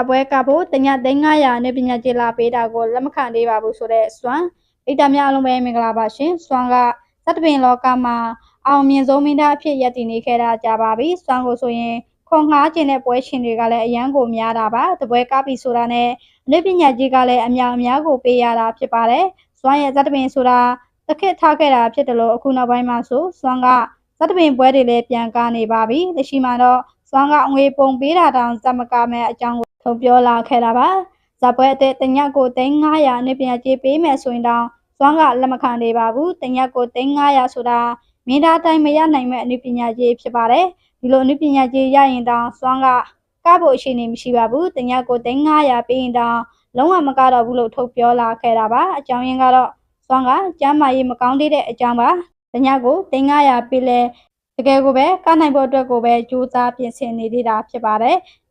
အပွဲကဖို့တညသိန်း900နဲ့ပညာကျေလာပေးတာကိုလက်မခံသေးပါဘူးဆိုတဲ့စွမ်းဣတ္တများအလုံးပဲမင်္ဂလာပါရှင်စွမ်းကသတ္တပင်လောကမှာအောင်မြင်ဆုံးမင်းသားအဖြစ်ရည်တည်နေခဲ့တာကြပါပြီစွမ်းကိုဆိုရင်ခွန်ငှားခြင်းတဲ့ပွဲရှင်တွေကလည်းအရန်ကိုများတာပါတပွဲကားပြီဆိုတာနဲ့အနည်းပညာကြီးကလည်းအများအများကိုပေးရတာဖြစ်ပါတယ်စွမ်းရဲ့သတ္တပင်ဆိုတာတခက်ထားခဲ့တာဖြစ်တယ်လို့အခုနောက်ပိုင်းမှာဆိုစွမ်းကသတ္တပင်ပွဲတွေလည်းပြန်ကားနေပါပြီလက်ရှိမှာတော့စွမ်းကငွေပုံပေးတာတောင်စမကမဲ့အကြောင်းကို ထုတ်ပြောလာခဲ့တာပါဇပွဲအတဲ့တညက်ကို3900နဲ့ပြန်ကြေးပေးမယ်ဆိုရင်တောင်စွမ်းကလက်မခံသေးပါဘူးတညက်ကို3900ဆိုတာမင်းသားတိုင်းမရနိုင်မဲ့အနုပညာကြီးဖြစ်ပါတယ်ဒီလိုအနုပညာကြီးရရင်တောင်စွမ်းကကဖို့အခြေအနေမရှိပါဘူးတညက်ကို3900ပေးရင်တောင်လုံးဝမကတော့ဘူးလို့ထုတ်ပြောလာခဲ့တာပါအကြောင်းရင်းကတော့စွမ်းကကျမ်းမာရေးမကောင်းသေးတဲ့အကြောင်းပါတညက်ကို3900ပေးလဲတကယ်ကိုပဲကနိုင်ဖို့အတွက်ကိုပဲကြိုးစားပြင်ဆင်နေသေးတာဖြစ်ပါတယ်။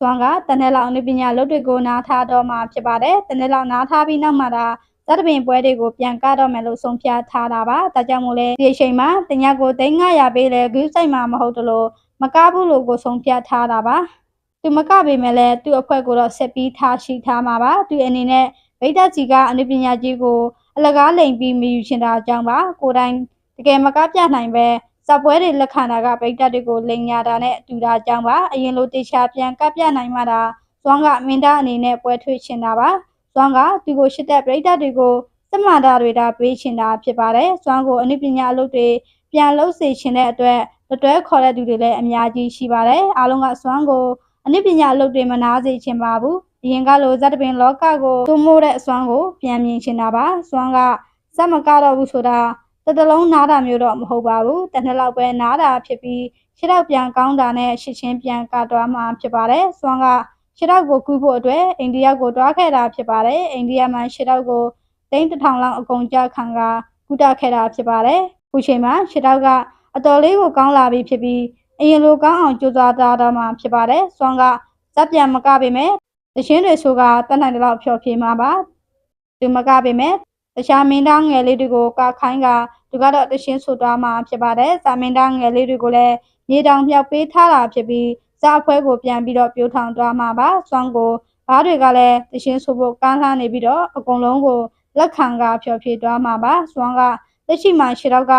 သွန်ကတနက်လောက်အနုပညာလုပ်တွေကိုနားထားတော့မှဖြစ်ပါတယ်။တနက်လောက်နားထားပြီးနောက်မှသာသတ္တပင်ပွဲတွေကိုပြန်ကားတော့မယ်လို့ဆုံးဖြတ်ထားတာပါ။ဒါကြောင့်မို့လဲဒီအချိန်မှာတညကို3900ပေးလဲဂူးဆိုင်မှာမဟုတ်တလို့မကားဘူးလို့ကိုဆုံးဖြတ်ထားတာပါ။သူမကပေမဲ့လည်းသူ့အဖွဲ့ကိုတော့ဆက်ပြီးထားရှိထားမှာပါ။သူအနေနဲ့ဗိဒ္ဓကြီးကအနုပညာကြီးကိုအလကားလိန်ပြီးမယူချင်တာအကြောင်းပါ။ကိုယ်တိုင်တကယ်မကားပြနိုင်ပဲ စပွဲတွေလက်ခံတာကဗိတ်တက်တွေကိုလိန်ညာတာနဲ့အတူတာကြောင့်ပါအရင်လိုတေချာပြန်ကပ်ပြနိုင်မှတာဇွမ်းကမင်းသားအနေနဲ့ပွဲထွေးချင်တာပါဇွမ်းကသူကိုရှစ်တဲ့ဗိတ်တက်တွေကိုစမတာတွေတာပေးချင်တာဖြစ်ပါတယ်ဇွမ်းကိုအနုပညာအလုပ်တွေပြန်လုပ်စေချင်တဲ့အတွက်တွဲခေါ်တဲ့သူတွေလည်းအများကြီးရှိပါတယ်အားလုံးကဇွမ်းကိုအနုပညာအလုပ်တွေမနာစေချင်ပါဘူးအရင်ကလိုဇက်တပင်လောကကိုသူ့မိုးတဲ့အစွမ်းကိုပြန်မြင်ချင်တာပါဇွမ်းကစက်မကတော့ဘူးဆိုတာ တစ်တလုံးနားတာမျိုးတော့မဟုတ်ပါဘူးတစ်နှစ်လောက်ပဲနားတာဖြစ်ပြီးခြေထောက်ပြန်ကောင်းတာနဲ့ရှစ်ချင်းပြန်ကသွားမှာဖြစ်ပါတယ်စွမ်းကခြေထောက်ကိုကူးဖို့အတွက်အိန္ဒိယကိုတွားခဲ့တာဖြစ်ပါတယ်အိန္ဒိယမှာခြေထောက်ကိုတိန်းတစ်ထောင်လောက်အကုန်ကြခံကကုတခဲ့တာဖြစ်ပါတယ်ခုချိန်မှာခြေထောက်ကအတော်လေးကိုကောင်းလာပြီဖြစ်ပြီးအရင်လိုကောင်းအောင်ကြိုးစားတာတော့မှဖြစ်ပါတယ်စွမ်းကဇက်ပြန်မကပေမဲ့တခြင်းတွေဆိုကတတ်နိုင်တဲ့လောက်ဖြော်ဖြေမှာပါသူမကပေမဲ့ တခြားမင်းသားငယ်လေးတွေကိုကခိုင်းကသူကတော့တရှင်းဆိုသွားမှာဖြစ်ပါတယ်။စာမင်းသားငယ်လေးတွေကိုလည်းမြေတောင်မြောက်ပေးထားတာဖြစ်ပြီးစာအဖွဲကိုပြန်ပြီးတော့ပြိုးထောင်သွားမှာပါ။စွမ်းကိုဘားတွေကလည်းတရှင်းဆိုဖို့ကမ်းလှမ်းနေပြီးတော့အကုန်လုံးကိုလက်ခံကဖျော်ဖြေသွားမှာပါ။စွမ်းကလက်ရှိမှာခြေတော့က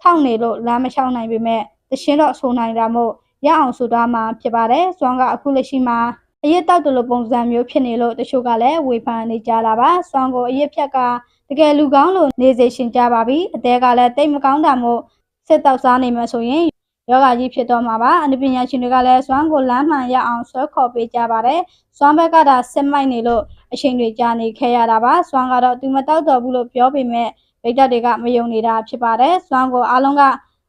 ထောက်နေလို့လမ်းမလျှောက်နိုင်ပေမဲ့တရှင်းတော့ဆိုနိုင်တာမို့ရအောင်ဆိုသွားမှာဖြစ်ပါတယ်။စွမ်းကအခုလက်ရှိမှာ အရက်တောက်တယ်လို့ပုံစံမျိုးဖြစ်နေလို့တချို့ကလည်းဝေဖန်နေကြတာပါ။စွမ်းကိုအရက်ဖြက်ကတကယ်လူကောင်းလို့နေစေရှင်ကြပါပြီအသေးကလည်းတိတ်မကောင်းတာမို့စစ်တောက်စားနေမှဆိုရင်ယောဂကြီးဖြစ်တော့မှာပါအနုပညာရှင်တွေကလည်းစွမ်းကိုလမ်းမှန်ရအောင်ဆွဲခေါ်ပေးကြပါတယ်စွမ်းဘက်ကဒါစစ်မိုက်နေလို့အချိန်တွေကြာနေခဲ့ရတာပါစွမ်းကတော့သူမတောက်တော့ဘူးလို့ပြောပေမဲ့ဗိတ်တက်တွေကမယုံနေတာဖြစ်ပါတယ်စွမ်းကိုအားလုံးက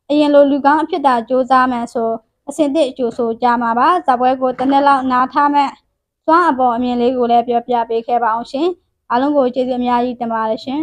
အရင်လိုလူကောင်းအဖြစ်သာစ조사မှန်ဆို အစင်တစ်အကျိုးဆိုကြမှာပါဇပွဲကိုတစ်နှစ်လောက်နားထားမဲ့စွမ်းအပေါ်အမြင်လေးကိုလည်းပြောပြပေးခဲ့ပါအောင်ရှင်အားလုံးကိုကျေးဇူးအများကြီးတင်ပါတယ်ရှင်